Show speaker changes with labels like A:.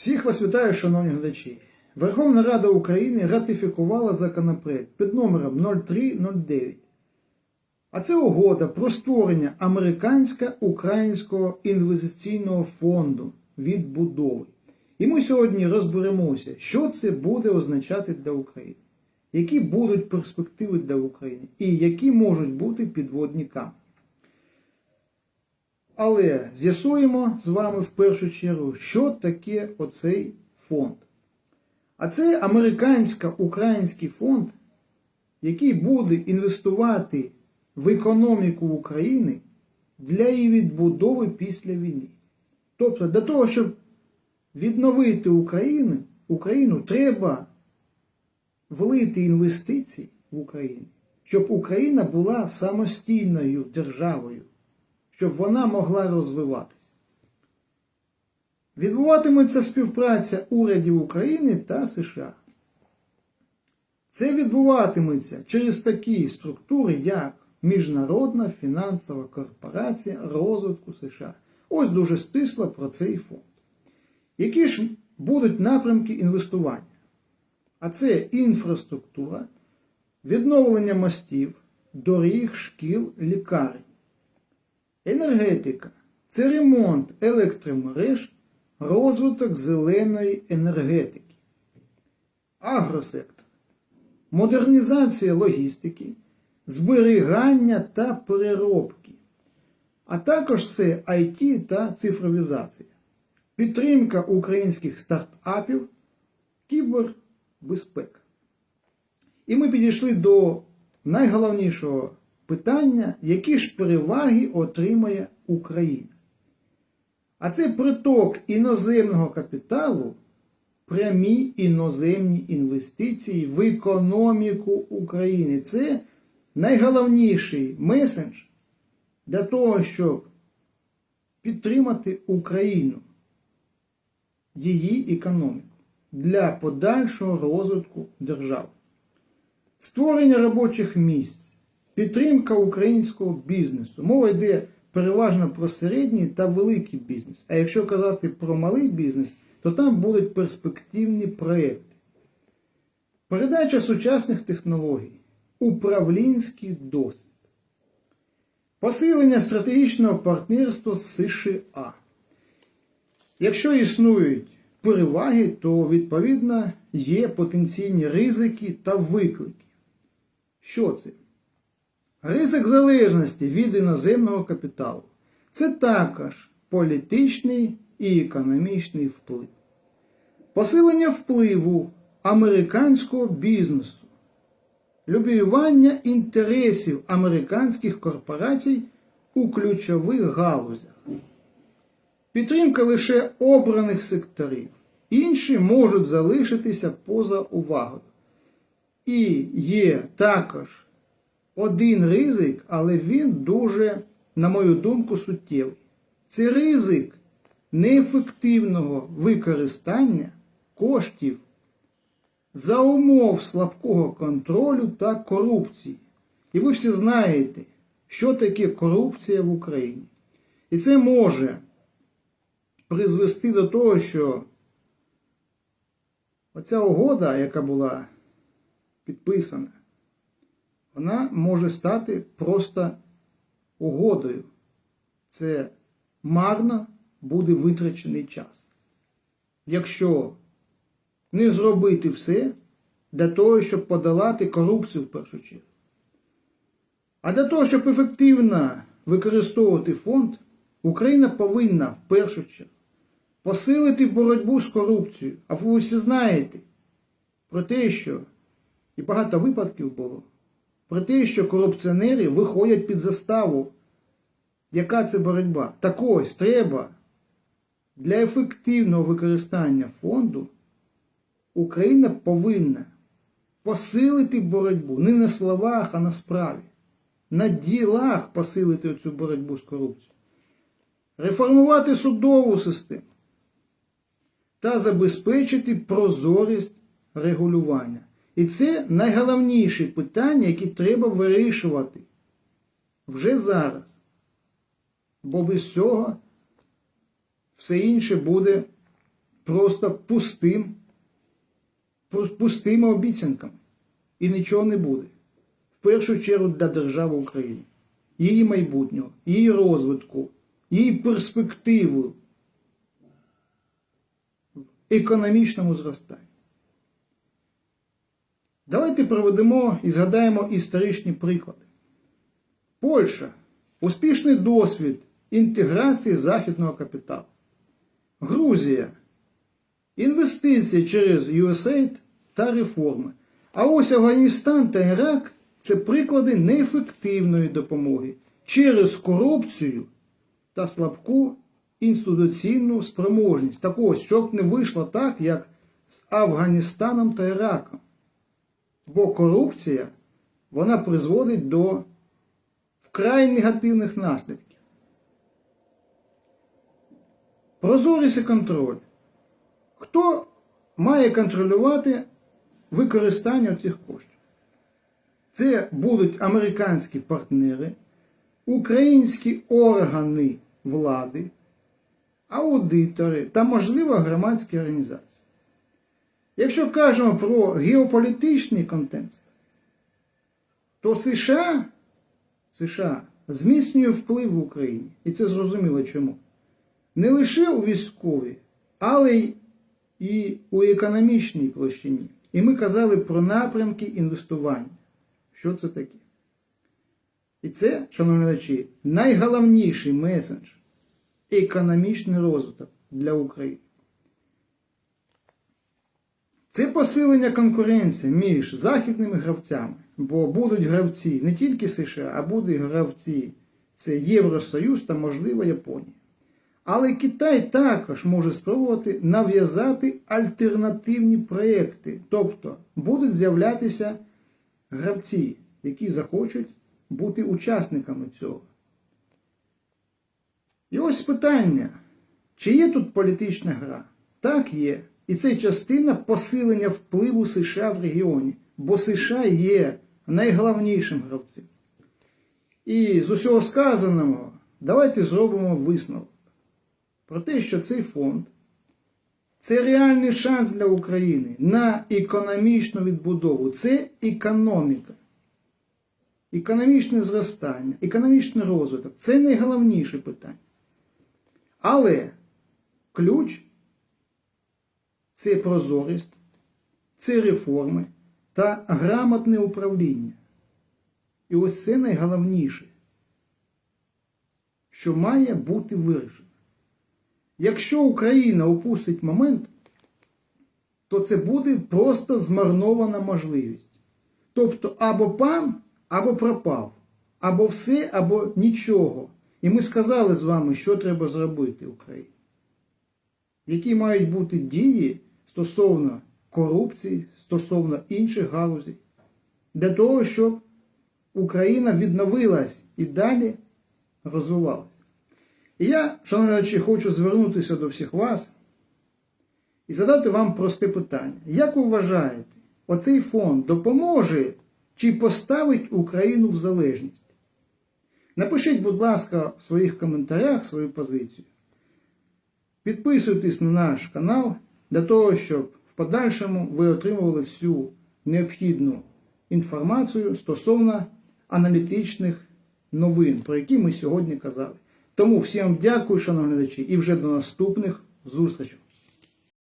A: Всіх вас вітаю, шановні глядачі. Верховна Рада України ратифікувала законопроект під номером 0309. А це угода про створення американсько-українського інвестиційного фонду відбудови. І ми сьогодні розберемося, що це буде означати для України, які будуть перспективи для України і які можуть бути підводні камені. Але з'ясуємо з вами в першу чергу, що таке оцей фонд. А це американсько-український фонд, який буде інвестувати в економіку України для її відбудови після війни. Тобто, для того, щоб відновити Україну, Україну треба влити інвестиції в Україну, щоб Україна була самостійною державою щоб вона могла розвиватися. Відбуватиметься співпраця урядів України та США. Це відбуватиметься через такі структури, як Міжнародна фінансова корпорація розвитку США. Ось дуже стисло про цей фонд. Які ж будуть напрямки інвестування? А це інфраструктура, відновлення мостів, доріг, шкіл, лікарень. Енергетика це ремонт електромереж, розвиток зеленої енергетики. Агросектор модернізація логістики, зберігання та переробки. А також це IT та цифровізація, підтримка українських стартапів, кібербезпека. І ми підійшли до найголовнішого питання, які ж переваги отримає Україна. А це приток іноземного капіталу, прямі іноземні інвестиції в економіку України. Це найголовніший меседж для того, щоб підтримати Україну, її економіку для подальшого розвитку держави. Створення робочих місць. Підтримка українського бізнесу. Мова йде переважно про середній та великий бізнес. А якщо казати про малий бізнес, то там будуть перспективні проекти. Передача сучасних технологій, управлінський досвід, посилення стратегічного партнерства з США. Якщо існують переваги, то відповідно є потенційні ризики та виклики. Що це? Ризик залежності від іноземного капіталу це також політичний і економічний вплив. Посилення впливу американського бізнесу, любіювання інтересів американських корпорацій у ключових галузях, підтримка лише обраних секторів, інші можуть залишитися поза увагою. І є також один ризик, але він дуже, на мою думку, суттєвий. Це ризик неефективного використання коштів за умов слабкого контролю та корупції. І ви всі знаєте, що таке корупція в Україні. І це може призвести до того, що оця угода, яка була підписана, вона може стати просто угодою. Це марно буде витрачений час. Якщо не зробити все для того, щоб подолати корупцію в першу чергу. А для того, щоб ефективно використовувати фонд, Україна повинна в першу чергу посилити боротьбу з корупцією. А ви всі знаєте про те, що і багато випадків було про те, що корупціонери виходять під заставу. Яка це боротьба? Так ось треба для ефективного використання фонду Україна повинна посилити боротьбу не на словах, а на справі. На ділах посилити цю боротьбу з корупцією. Реформувати судову систему та забезпечити прозорість регулювання. І це найголовніші питання, які треба вирішувати вже зараз. Бо без цього все інше буде просто пустим, пу- пустими обіцянками. І нічого не буде. В першу чергу для держави України, її майбутнього, її розвитку, її перспективи в економічному зростанні. Давайте проведемо і згадаємо історичні приклади. Польща успішний досвід інтеграції західного капіталу. Грузія інвестиції через USAID та реформи. А ось Афганістан та Ірак це приклади неефективної допомоги через корупцію та слабку інституційну спроможність. Так ось, щоб не вийшло так, як з Афганістаном та Іраком. Бо корупція вона призводить до вкрай негативних наслідків. Прозорість і контроль. Хто має контролювати використання цих коштів? Це будуть американські партнери, українські органи влади, аудитори та, можливо, громадські організації. Якщо кажемо про геополітичний контекст, то США, США зміцнює вплив в Україні. І це зрозуміло чому. Не лише у військовій, але й у економічній площині. І ми казали про напрямки інвестування. Що це таке? І це, шановні глядачі, найголовніший меседж економічний розвиток для України. Це посилення конкуренції між західними гравцями, бо будуть гравці не тільки США, а будуть гравці це Євросоюз та, можливо, Японія. Але Китай також може спробувати нав'язати альтернативні проекти, тобто будуть з'являтися гравці, які захочуть бути учасниками цього. І ось питання: чи є тут політична гра? Так є. І це частина посилення впливу США в регіоні, бо США є найголовнішим гравцем. І з усього сказаного, давайте зробимо висновок про те, що цей фонд це реальний шанс для України на економічну відбудову. Це економіка, економічне зростання, економічний розвиток це найголовніше питання. Але ключ це прозорість, це реформи та грамотне управління. І ось це найголовніше, що має бути вирішено. Якщо Україна упустить момент, то це буде просто змарнована можливість. Тобто або пан, або пропав, або все, або нічого. І ми сказали з вами, що треба зробити Україні. Які мають бути дії стосовно корупції, стосовно інших галузей, для того, щоб Україна відновилась і далі розвивалась. І я, шановні хочу звернутися до всіх вас і задати вам просте питання. Як ви вважаєте, оцей фонд допоможе чи поставить Україну в залежність? Напишіть, будь ласка, в своїх коментарях свою позицію. Підписуйтесь на наш канал для того, щоб в подальшому ви отримували всю необхідну інформацію стосовно аналітичних новин, про які ми сьогодні казали. Тому всім дякую, шановні глядачі, і вже до наступних зустрічей.